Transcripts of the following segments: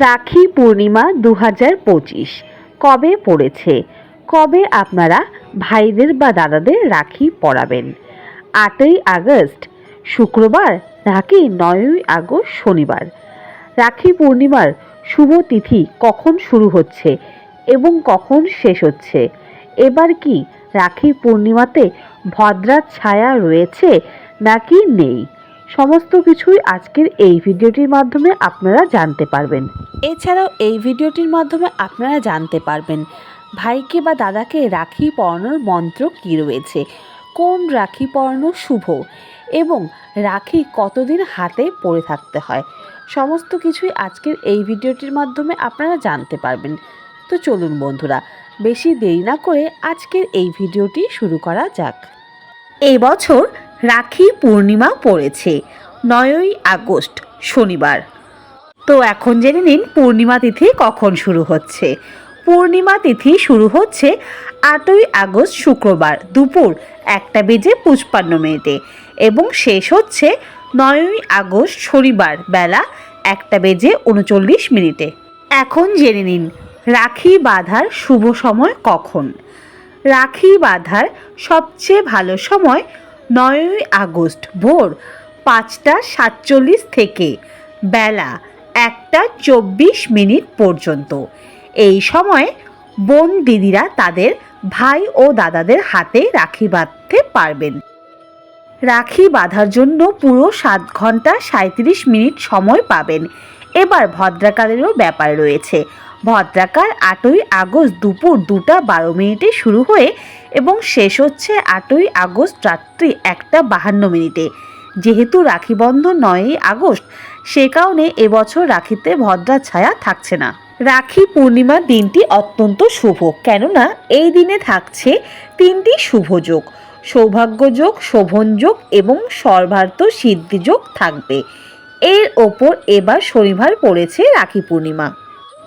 রাখি পূর্ণিমা দু পঁচিশ। কবে পড়েছে? কবে আপনারা ভাইদের বা দাদাদের রাখি পরাবেন? আটই আগস্ট, শুক্রবার নাকি নয়ই আগস্ট শনিবার? রাখি পূর্ণিমার শুভ তিথি কখন শুরু হচ্ছে এবং কখন শেষ হচ্ছে? এবার কি রাখি পূর্ণিমাতে ভদ্রার ছায়া রয়েছে নাকি নেই? সমস্ত কিছুই আজকের এই ভিডিওটির মাধ্যমে আপনারা জানতে পারবেন। এছাড়াও এই ভিডিওটির মাধ্যমে আপনারা জানতে পারবেন, ভাইকে বা দাদাকে রাখি পরানোর মন্ত্র কী রয়েছে, কোন রাখি পরানো শুভ এবং রাখি কতদিন হাতে পরে থাকতে হয়। সমস্ত কিছুই আজকের এই ভিডিওটির মাধ্যমে আপনারা জানতে পারবেন। তো চলুন বন্ধুরা, বেশি দেরি না করে আজকের এই ভিডিওটি শুরু করা যাক। এই বছর রাখি পূর্ণিমা পড়েছে, নয়ই আগস্ট, শনিবার। তো এখন জেনে নিন পূর্ণিমা তিথি কখন শুরু হচ্ছে। পূর্ণিমা তিথি শুরু হচ্ছে আটই আগস্ট শুক্রবার দুপুর একটা বেজে পঁচপান্ন মিনিটে এবং শেষ হচ্ছে নয়ই আগস্ট শনিবার বেলা একটা বেজে উনচল্লিশ মিনিটে। এখন জেনে নিন রাখি বাঁধার শুভ সময় কখন। রাখি বাঁধার সবচেয়ে ভালো সময় নয়ই আগস্ট, ভোর পাঁচটা সাতচল্লিশ থেকে বেলা একটা চব্বিশ মিনিট পর্যন্ত। এই সময়ে বোন দিদিরা তাদের ভাই ও দাদাদের হাতে রাখি বাঁধতে পারবেন। রাখি বাঁধার জন্য পুরো সাত ঘণ্টা সাঁত্রিশ মিনিট সময় পাবেন। এবার ভদ্রাকালেরও ব্যাপার রয়েছে। ভদ্রাকাল আটই আগস্ট দুপুর দুটা বারো মিনিটে শুরু হয়ে এবং শেষ হচ্ছে আটই আগস্ট রাত্রি একটা বাহান্ন মিনিটে। যেহেতু রাখি বন্ধন নয়ই আগস্ট, সে কারণে এবছর রাখিতে ভদ্রার ছায়া থাকছে না। রাখি পূর্ণিমার দিনটি অত্যন্ত শুভ, কেননা এই দিনে থাকছে তিনটি শুভ যোগ। সৌভাগ্যযোগ শোভনযোগ এবং সর্বার্থ সিদ্ধিযোগ থাকবে। এর ওপর এবার শনিবার পড়েছে রাখি পূর্ণিমা।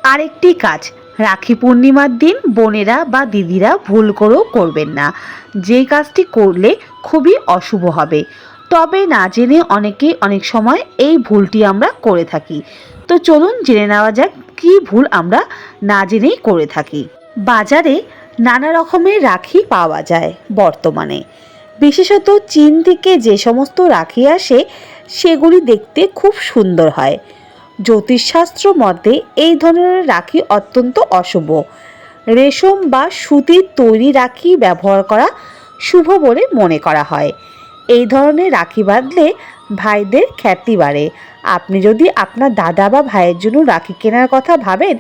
আরেকটি কাজ, রাখি পূর্ণিমার দিন বোনেরা বা দিদিরা ভুল করেও করবেন না। যে কাজটি করলে খুবই অশুভ হবে। তবে না জেনে অনেকেই অনেক সময় এই ভুলটি আমরা করে থাকি। তো চলুন জেনে নেওয়া যাক কী ভুল আমরা না জেনেই করে থাকি। বাজারে নানা রকমের রাখি পাওয়া যায় বর্তমানে। বিশেষত চীন থেকে যে সমস্ত রাখি আসে, সেগুলি দেখতে খুব সুন্দর হয়। জ্যোতিষশাস্ত্র মতে এই ধরনের রাখি অত্যন্ত অশুভ। রেশম বা সুতির তৈরি রাখি ব্যবহার করা শুভ বলে মনে করা হয়। এই ধরনের রাখি বাঁধলে ভাইদের খ্যাতি বাড়ে। আপনি যদি আপনার দাদা বা ভাইয়ের জন্য রাখি কেনার কথা ভাবেন,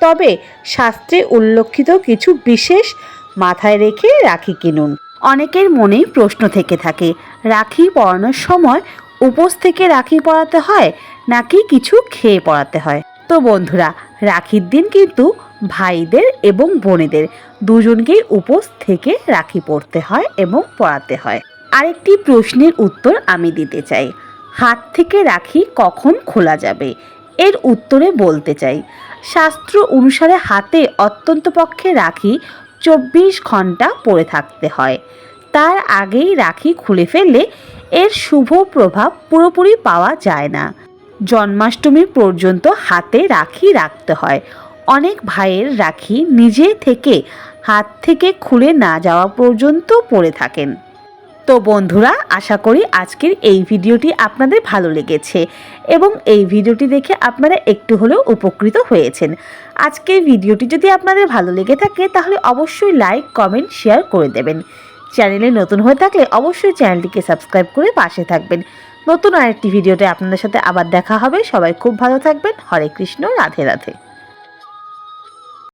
তবে শাস্ত্রে উল্লেখিত কিছু বিশেষ মাথায় রেখে রাখি কিনুন। অনেকের মনেই প্রশ্ন থেকে থাকে, রাখি পরানোর সময় উপোস থেকে রাখি পরাতে হয় নাকি কিছু খেয়ে পড়াতে হয়। তো বন্ধুরা, রাখির দিন কিন্তু ভাইদের এবং বোনেদের দুজনকেই উপোস থেকে রাখি পড়তে হয় এবং পড়াতে হয়। আরেকটি প্রশ্নের উত্তর আমি দিতে চাই। হাত থেকে রাখি কখন খোলা যাবে? এর উত্তরে বলতে চাই, শাস্ত্র অনুসারে হাতে অত্যন্ত পক্ষে রাখি চব্বিশ ঘণ্টা পরে থাকতে হয়। তার আগেই রাখি খুলে ফেললে এর শুভ প্রভাব পুরোপুরি পাওয়া যায় না। জন্মাষ্টমী পর্যন্ত হাতে রাখি রাখতে হয়। অনেক ভাইয়ের রাখি নিজে থেকে, হাত থেকে খুলে না যাওয়া পর্যন্ত পড়ে থাকেন। তো বন্ধুরা, আশা করি আজকের এই ভিডিওটি আপনাদের ভালো লেগেছে এবং এই ভিডিওটি দেখে আপনারা একটু হলেও উপকৃত হয়েছেন। আজকের ভিডিওটি যদি আপনাদের ভালো লেগে থাকে, তাহলে অবশ্যই লাইক, কমেন্ট, শেয়ার করে দেবেন। চ্যানেলে নতুন হয়ে থাকলে অবশ্যই চ্যানেলটিকে সাবস্ক্রাইব করে পাশে থাকবেন। নতুন আরেকটি ভিডিওতে আপনাদের সাথে আবার দেখা হবে। সবাই খুব ভালো থাকবেন। হরে কৃষ্ণ, রাধে রাধে।